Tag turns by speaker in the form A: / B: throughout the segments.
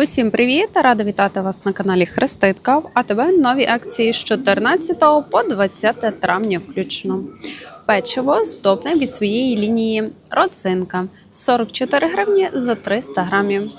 A: Усім привіт! Рада вітати вас на каналі Хреститка. А тебе нові акції з 14 по 20 травня включно. Печиво здобне від своєї лінії родзинка 44 гривні за 300 грамів.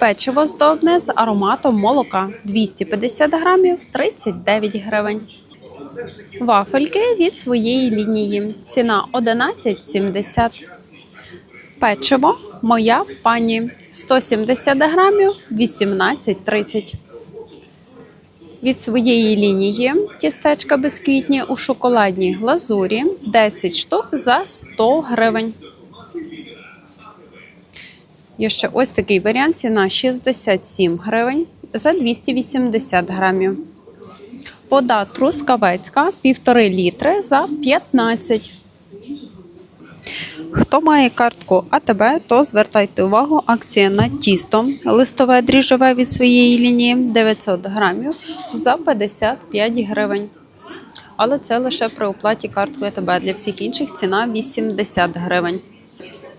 A: Печиво здобне з ароматом молока 250 грамів 39 гривень. Вафельки від своєї лінії. Ціна 11,70. Печиво моя пані 170 грамів 18,30. Від своєї лінії тістечка бісквітні у шоколадній глазурі 10 штук за 100 гривень. Є ще ось такий варіант ціна 67 гривень за 280 грамів. Вода трускавецька 1,5 літри за 15 Хто має картку АТБ, то звертайте увагу, акція на тісто листове дріжджове від своєї лінії 900 грамів за 55 гривень. Але це лише при оплаті карткою АТБ. Для всіх інших ціна 80 гривень.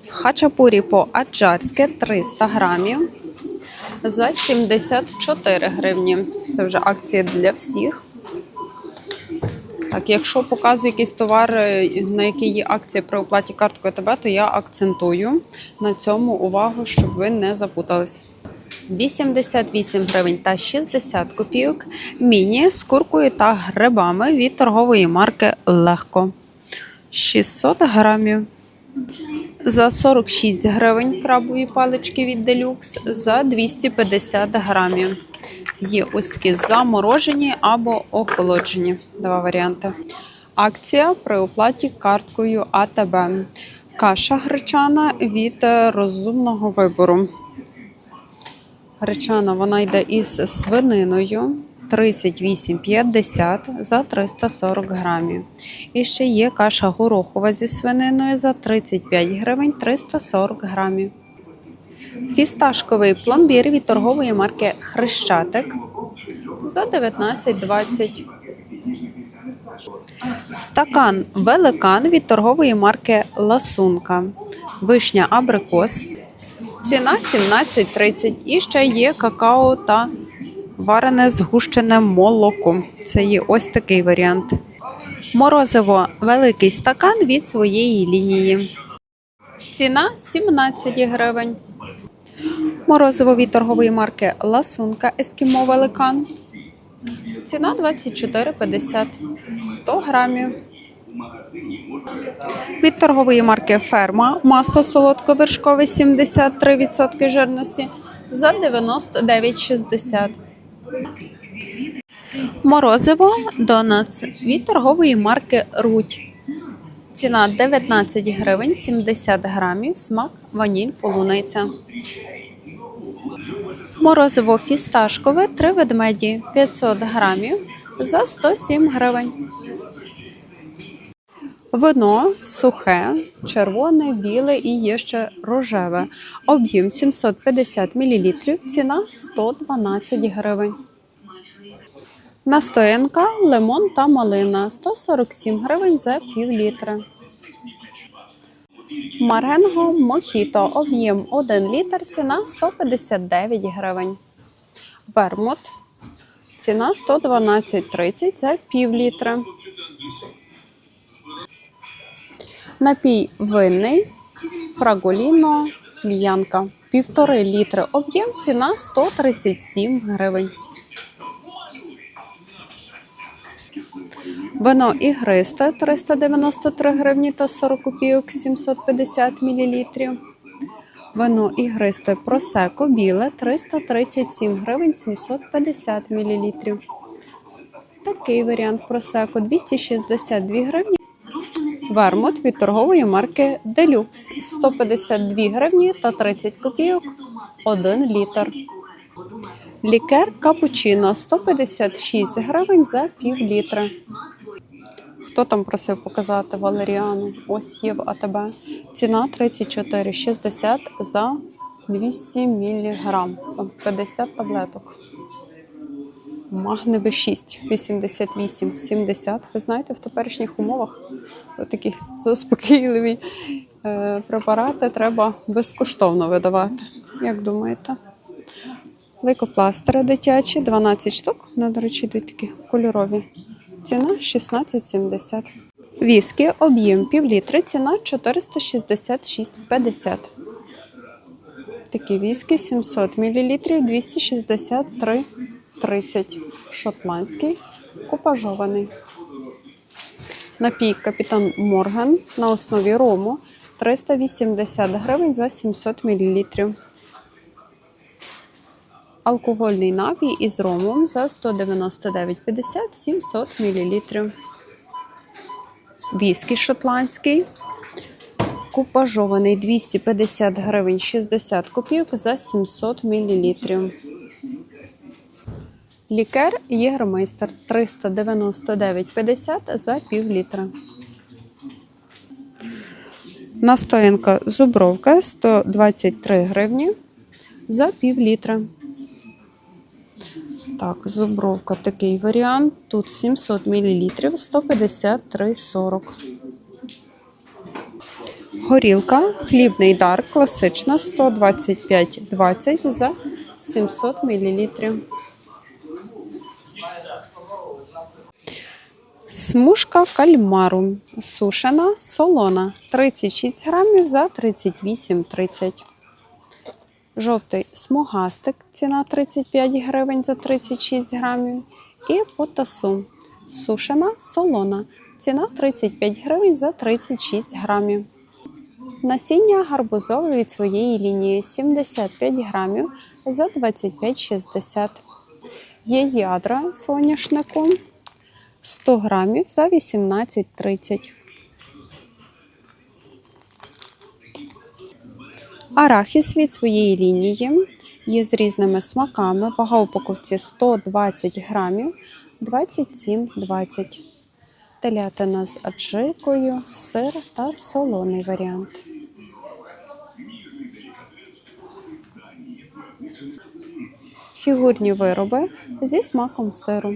A: Хачапурі по аджарськи 300 грамів за 74 гривні. Це вже акція для всіх. Так, якщо показую якийсь товар, е, на який є акція при оплаті карткою ТБ, то я акцентую на цьому увагу, щоб ви не запутались. 88 гривень та 60 копійок. Міні з куркою та грибами від торгової марки Легко. 600 грамів. За 46 гривень крабові палички від Делюкс за 250 грамів. Є ось такі заморожені або охолоджені. Два варіанти. Акція при оплаті карткою АТБ. Каша гречана від е, розумного вибору. Гречана вона йде із свининою 38,50 за 340 грамів. І ще є каша горохова зі свининою за 35 гривень 340 грамів. Фісташковий пломбір від торгової марки Хрещатик за 19,20. Стакан великан від торгової марки Ласунка. Вишня абрикос. Ціна 17,30. І ще є какао та варене згущене молоко. Це є ось такий варіант. Морозиво великий стакан від своєї лінії. Ціна 17 гривень. Морозиво від торгової марки Ласунка Ескімо Великан. Ціна 24,50 100 грамів. Від торгової марки Ферма масло солодковершкове 73% жирності за 99,60. Морозиво Донатс від торгової марки Руть. Ціна 19 гривень 70 грамів, смак ваніль полуниця. Морозиво фісташкове 3 ведмеді 500 грамів за 107 гривень. Вино сухе, червоне, біле і є ще рожеве. Об'єм 750 мл, ціна 112 гривень. Настоянка, лимон та малина 147 гривень за пів літра. Маренго Мохіто об'єм 1 літр, ціна 159 гривень. Вермут ціна 112,30 за пів літра. Напій винний Фраголіно М'янка. Півтори літри об'єм, ціна 137 гривень. Вино ігристе 393 гривні та 40 копійок 750 мл. Вино ігристе просеко біле 337 гривень 750 мл. Такий варіант просеко 262 гривні. Вермут від торгової марки Делюкс 152 гривні та 30 копійок 1 літр. Лікер капучино 156 гривень за пів літра. Хто там просив показати валеріану? Ось є в АТБ. Ціна 34,60 за 200 мг. 50 таблеток. Магне Б6 88, 70. Ви знаєте, в теперішніх умовах такі заспокійливі е, препарати треба безкоштовно видавати. Як думаєте? Лейкопластери дитячі, 12 штук. Ну, до речі, йдуть такі кольорові. Ціна 16,70. Віскі, об'єм пів літри, ціна 466,50. Такі віскі 700 мл 263,30. Шотландський, купажований. Напій капітан Морган на основі рому 380 гривень за 700 мл. Алкогольний напій із ромом за 199,50 700 мл. Віскі шотландський. Купажований 250 гривень 60 копійок за 700 мл. Лікер Єгромейстер 399,50 за пів літра. Настоянка зубровка 123 гривні за пів літра. Так, зубровка такий варіант. Тут 700 мл 153,40. Горілка, хлібний дар, класична 125,20 за 700 мл. Смужка кальмару. Сушена, солона. 36 грамів за 38,30. Жовтий смугастик. Ціна 35 гривень за 36 грамів. І потасу. Сушена, солона. Ціна 35 гривень за 36 грамів. Насіння гарбузове від своєї лінії 75 грамів за 25,60. Є ядра соняшнику 100 грамів за 18,30. Арахіс від своєї лінії є з різними смаками. Вага упаковці 120 грамів 27,20. Телятина з аджикою, сир та солоний варіант. Фігурні вироби зі смаком сиру.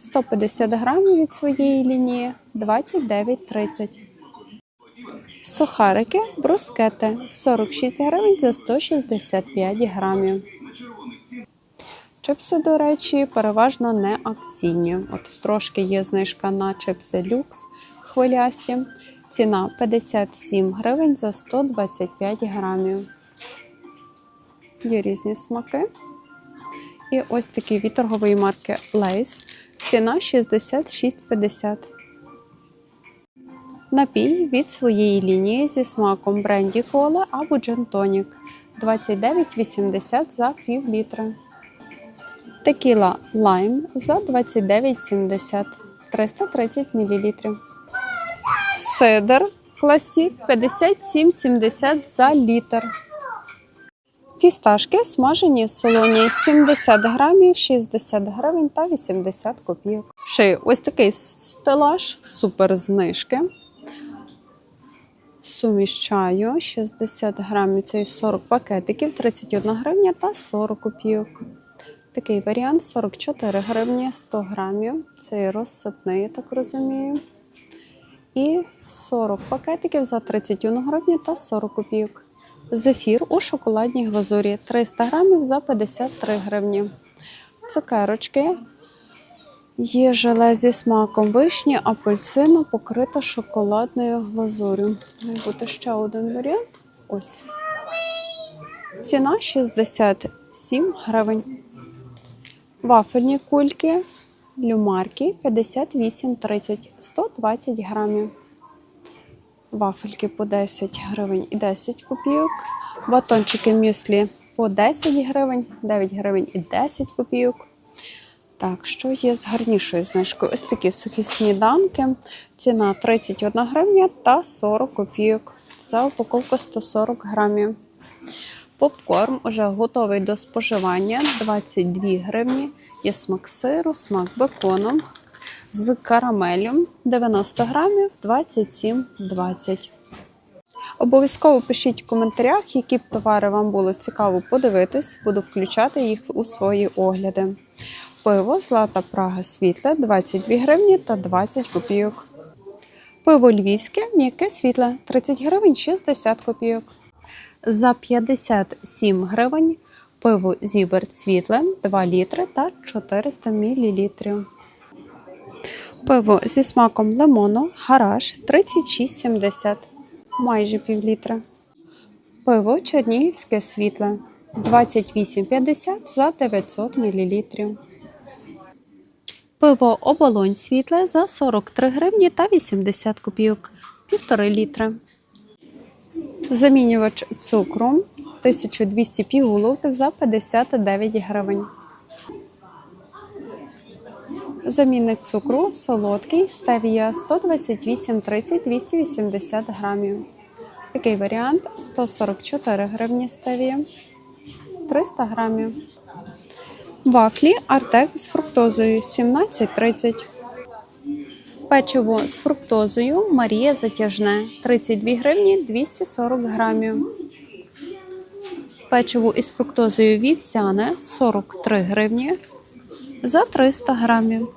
A: 150 грамів від своєї лінії 29,30. Сухарики брускети 46 гривень за 165 грамів. Чипси, до речі, переважно не акційні. От трошки є знижка на чипси люкс хвилясті. Ціна 57 гривень за 125 грамів. Є різні смаки. І ось такий від марки Lays. Ціна 66,50. Напій від своєї лінії зі смаком бренді кола або джин тонік 29,80 за пів літра. Текіла лайм за 29,70 330 мл. Сидр класік 57,70 за літр. Фісташки смажені солоні 70 грамів, 60 гривень та 80 копійок. Ще ось такий стелаж, супер знижки. Суміш чаю 60 грамів, це 40 пакетиків, 31 гривня та 40 копійок. Такий варіант 44 гривні 100 грамів. Це розсипний, я так розумію. І 40 пакетиків за 31 гривню та 40 копійок. Зефір у шоколадній глазурі 300 грамів за 53 гривні. Цукерочки. Є желе зі смаком вишні, апельсину, покрита шоколадною глазурю. Має бути ще один варіант. Ось. Ціна 67 гривень. Вафельні кульки люмарки 58,30 120 грамів. Вафельки по 10 гривень і 10 копійок. Батончики мюслі по 10 гривень, 9 гривень і 10 копійок. Так, що є з гарнішою знижкою? Ось такі сухі сніданки. Ціна 31 гривня та 40 копійок. За упаковку 140 грамів. Попкорн уже готовий до споживання 22 гривні. Є смак сиру, смак бекону з карамелю 90 грамів 27,20. Обов'язково пишіть в коментарях, які б товари вам було цікаво подивитись. Буду включати їх у свої огляди. Пиво Злата Прага світле 22 гривні та 20 копійок. Пиво львівське, м'яке світле 30 гривень 60 копійок. За 57 гривень Пиво Зіберт світле 2 літри та 400 мл. Пиво зі смаком лимону Гараж 36,70, майже пів літра. Пиво Чернігівське світле 28,50 за 900 мл. Пиво оболонь світле за 43 гривні та 80 копійок, 1,5 літра. Замінювач цукру 1200 пігулок за 59 гривень. Замінник цукру солодкий стевія 128 30 280 грамів. Такий варіант 144 гривні стевія 300 грамів. Вафлі Артек з фруктозою 17,30. Печиво з фруктозою Марія Затяжне 32 гривні 240 грамів. Печиво із фруктозою вівсяне 43 гривні за 300 грамів.